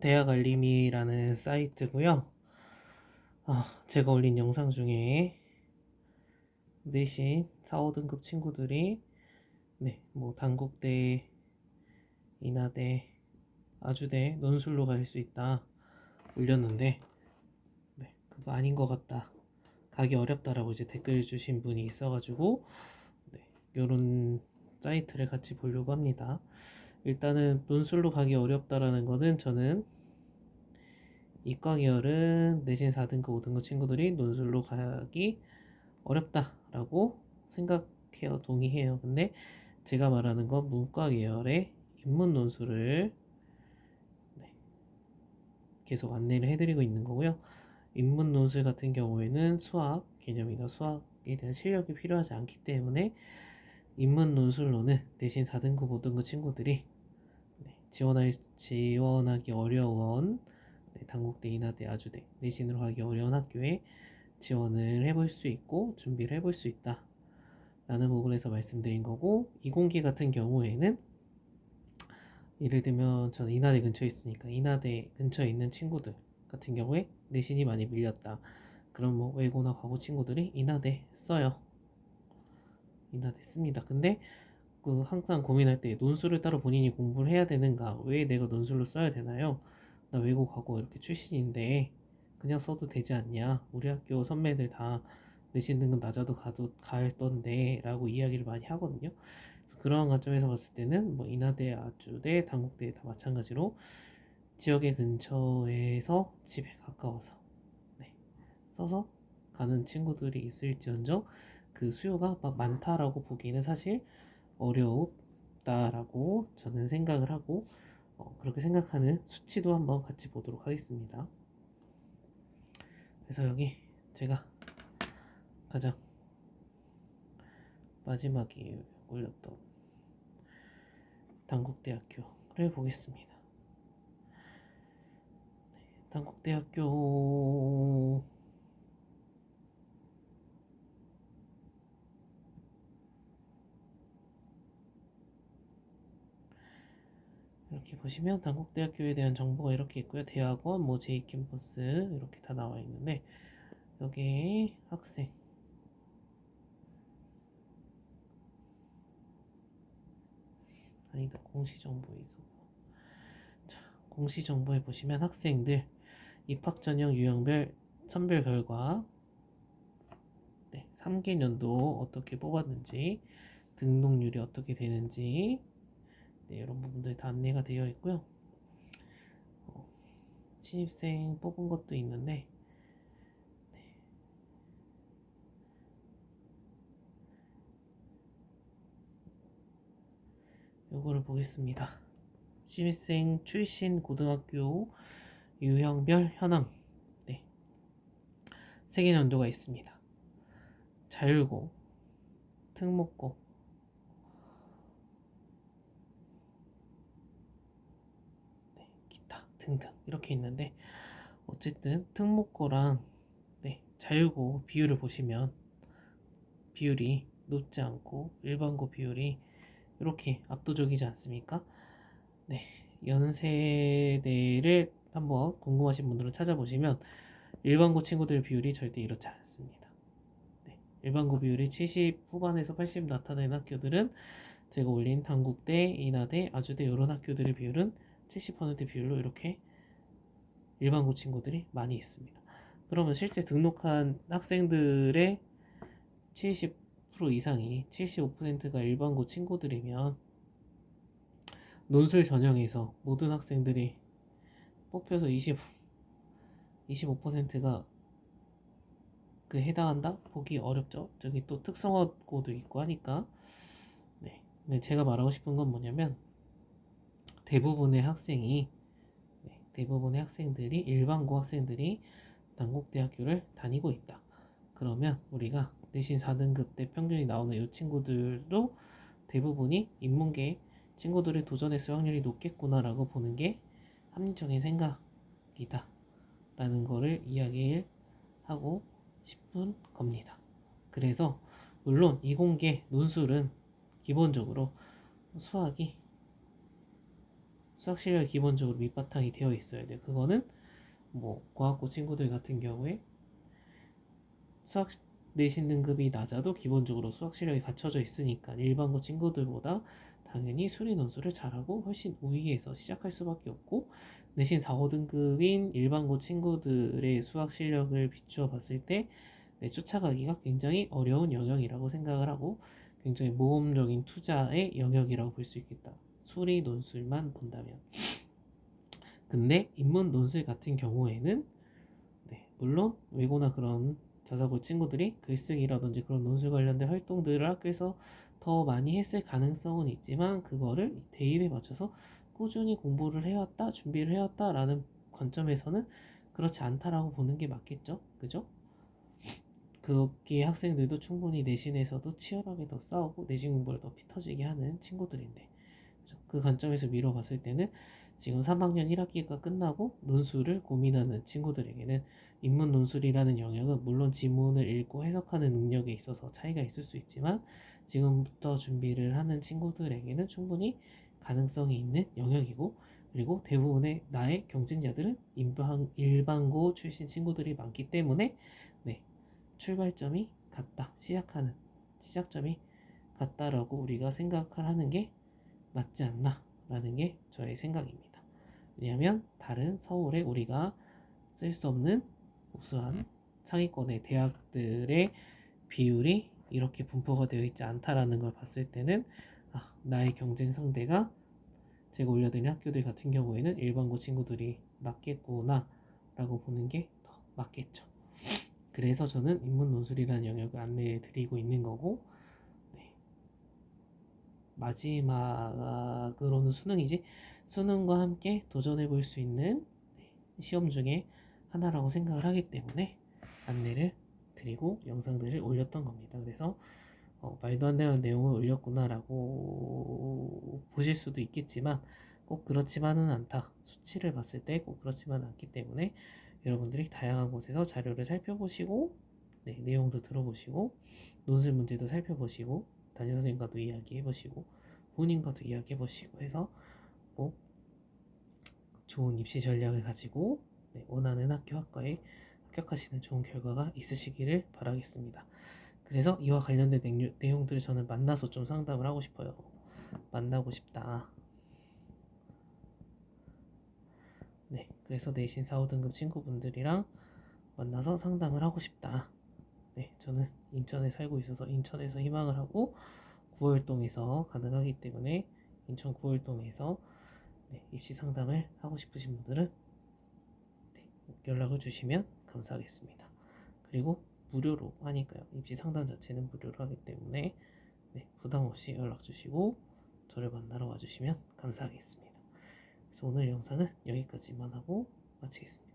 대학 알림이라는 사이트고요. 아, 제가 올린 영상 중에 내신 4, 5등급 친구들이 네, 뭐 단국대, 인하대, 아주대, 논술로 갈 수 있다 올렸는데 네, 그거 아닌 것 같다. 가기 어렵다라고 이제 댓글 주신 분이 있어가지고 네, 요런 사이트를 같이 보려고 합니다. 일단은 논술로 가기 어렵다라는 거는 저는 이과 계열은 내신 4등급, 5등급 친구들이 논술로 가기 어렵다라고 생각해요. 동의해요. 근데 제가 말하는 건 문과 계열의 인문 논술을 네, 계속 안내를 해드리고 있는 거고요. 인문 논술 같은 경우에는 수학 개념이나 수학에 대한 실력이 필요하지 않기 때문에 인문 논술로는 대신 4등급, 5등급 친구들이 네, 지원할, 지원하기 어려운 네, 단국대, 인하대, 아주대, 내신으로 가기 어려운 학교에 지원을 해볼 수 있고 준비를 해볼 수 있다. 라는 부분에서 말씀드린 거고 이공기 같은 경우에는 예를 들면 저는 인하대 근처에 있으니까 인하대 근처에 있는 친구들 같은 경우에 내신이 많이 밀렸다. 그럼 뭐 외고나 과고 친구들이 인하대 써요. 인하대 씁니다. 근데 그 항상 고민할 때 논술을 따로 본인이 공부를 해야 되는가? 왜 내가 논술로 써야 되나요? 나 외고 과고 이렇게 출신인데 그냥 써도 되지 않냐? 우리 학교 선배들 다 내신 등급 낮아도 가도 갈던데 라고 이야기를 많이 하거든요. 그러한 관점에서 봤을 때는 뭐 인하대, 아주대, 단국대 다 마찬가지로 지역의 근처에서 집에 가까워서 네, 써서 가는 친구들이 있을지언정 그 수요가 막 많다라고 보기에는 사실 어렵다라고 저는 생각을 하고 어, 그렇게 생각하는 수치도 한번 같이 보도록 하겠습니다. 그래서 여기 제가 가장 마지막에 올렸던 단국대학교를 보겠습니다. 네, 단국대학교 이렇게 보시면 단국대학교에 대한 정보가 이렇게 있고요. 대학원, 뭐 제2캠퍼스 이렇게 다 나와 있는데 여기 학생 아니다 공시정보에 있어. 자 공시정보에 보시면 학생들 입학 전형 유형별 선별 결과 네 3개년도 어떻게 뽑았는지 등록률이 어떻게 되는지 네, 이런 부분들이 다 안내가 되어 있고요. 어, 신입생 뽑은 것도 있는데 네. 요거를 보겠습니다. 신입생 출신 고등학교 유형별 현황 네. 세개 연도가 있습니다. 자율고, 특목고, 네, 기타 등등 이렇게 있는데 어쨌든 특목고랑 네, 자율고 비율을 보시면 비율이 높지 않고 일반고 비율이 이렇게 압도적이지 않습니까? 네, 연세대를 한번 궁금하신 분들은 찾아보시면 일반고 친구들 비율이 절대 이렇지 않습니다. 네, 일반고 비율이 70 후반에서 80 나타내는 학교들은 제가 올린 단국대, 인하대, 아주대 이런 학교들의 비율은 70% 비율로 이렇게 일반고 친구들이 많이 있습니다. 그러면 실제 등록한 학생들의 70% 이상이 75%가 일반고 친구들이면 논술 전형에서 모든 학생들이 뽑혀서 20, 25%가 그 해당한다? 보기 어렵죠. 저기 또 특성화고도 있고 하니까. 네. 제가 말하고 싶은 건 뭐냐면 대부분의 학생이 네, 대부분의 학생들이 일반고 학생들이 단국대학교를 다니고 있다. 그러면 우리가 내신 4등급 때 평균이 나오는 이 친구들도 대부분이 인문계 친구들이 도전했을 확률이 높겠구나라고 보는 게 합리적인 생각이다. 라는 거를 이야기를 하고 싶은 겁니다. 그래서 물론 이공계 논술은 기본적으로 수학이 수학 실력이 기본적으로 밑바탕이 되어 있어야 돼요. 그거는 뭐 과학고 친구들 같은 경우에 수학 내신 등급이 낮아도 기본적으로 수학 실력이 갖춰져 있으니까 일반고 친구들보다 당연히 수리 논술을 잘하고 훨씬 우위에서 시작할 수밖에 없고 내신 4, 5등급인 일반고 친구들의 수학 실력을 비추어 봤을 때 네, 쫓아가기가 굉장히 어려운 영역이라고 생각을 하고 굉장히 모험적인 투자의 영역이라고 볼 수 있겠다. 수리 논술만 본다면. 근데 인문 논술 같은 경우에는 네, 물론 외고나 그런 자사고 친구들이 글쓰기라든지 그런 논술 관련된 활동들을 학교에서 더 많이 했을 가능성은 있지만 그거를 대입에 맞춰서 꾸준히 공부를 해왔다, 준비를 해왔다라는 관점에서는 그렇지 않다라고 보는 게 맞겠죠, 그죠? 거기에 학생들도 충분히 내신에서도 치열하게 더 싸우고 내신 공부를 더 피터지게 하는 친구들인데 그죠? 그 관점에서 미뤄봤을 때는 지금 3학년 1학기가 끝나고 논술을 고민하는 친구들에게는 인문 논술이라는 영역은 물론 지문을 읽고 해석하는 능력에 있어서 차이가 있을 수 있지만 지금부터 준비를 하는 친구들에게는 충분히 가능성이 있는 영역이고 그리고 대부분의 나의 경쟁자들은 일반, 일반고 출신 친구들이 많기 때문에 네, 출발점이 같다 시작하는 시작점이 같다라고 우리가 생각을 하는 게 맞지 않나 라는 게 저의 생각입니다. 왜냐하면 다른 서울에 우리가 쓸 수 없는 우수한 상위권의 대학들의 비율이 이렇게 분포가 되어 있지 않다라는 걸 봤을 때는 아, 나의 경쟁 상대가 제가 올려드린 학교들 같은 경우에는 일반고 친구들이 맞겠구나 라고 보는 게 더 맞겠죠. 그래서 저는 인문 논술이라는 영역을 안내해 드리고 있는 거고 네. 마지막으로는 수능이지 수능과 함께 도전해 볼 수 있는 네, 시험 중에 하나라고 생각을 하기 때문에 안내를 드리고 영상들을 올렸던 겁니다. 그래서 어, 말도 안 되는 내용을 올렸구나라고 보실 수도 있겠지만 꼭 그렇지만은 않다. 수치를 봤을 때 꼭 그렇지만은 않기 때문에 여러분들이 다양한 곳에서 자료를 살펴보시고 네, 내용도 들어보시고 논술 문제도 살펴보시고 담임 선생님과도 이야기해 보시고 본인과도 이야기해 보시고 해서 꼭 좋은 입시 전략을 가지고 네, 원하는 학교 학과에 합격하시는 좋은 결과가 있으시기를 바라겠습니다. 그래서 이와 관련된 내용, 내용들을 저는 만나서 좀 상담을 하고 싶어요. 만나고 싶다. 네, 그래서 내신 4, 5등급 친구분들이랑 만나서 상담을 하고 싶다. 네, 저는 인천에 살고 있어서 인천에서 희망을 하고 구월동에서 가능하기 때문에 인천 구월동에서 네, 입시 상담을 하고 싶으신 분들은 네, 연락을 주시면 감사하겠습니다. 그리고 무료로 하니까요. 입시 상담 자체는 무료로 하기 때문에 네, 부담 없이 연락 주시고 저를 만나러 와주시면 감사하겠습니다. 그래서 오늘 영상은 여기까지만 하고 마치겠습니다.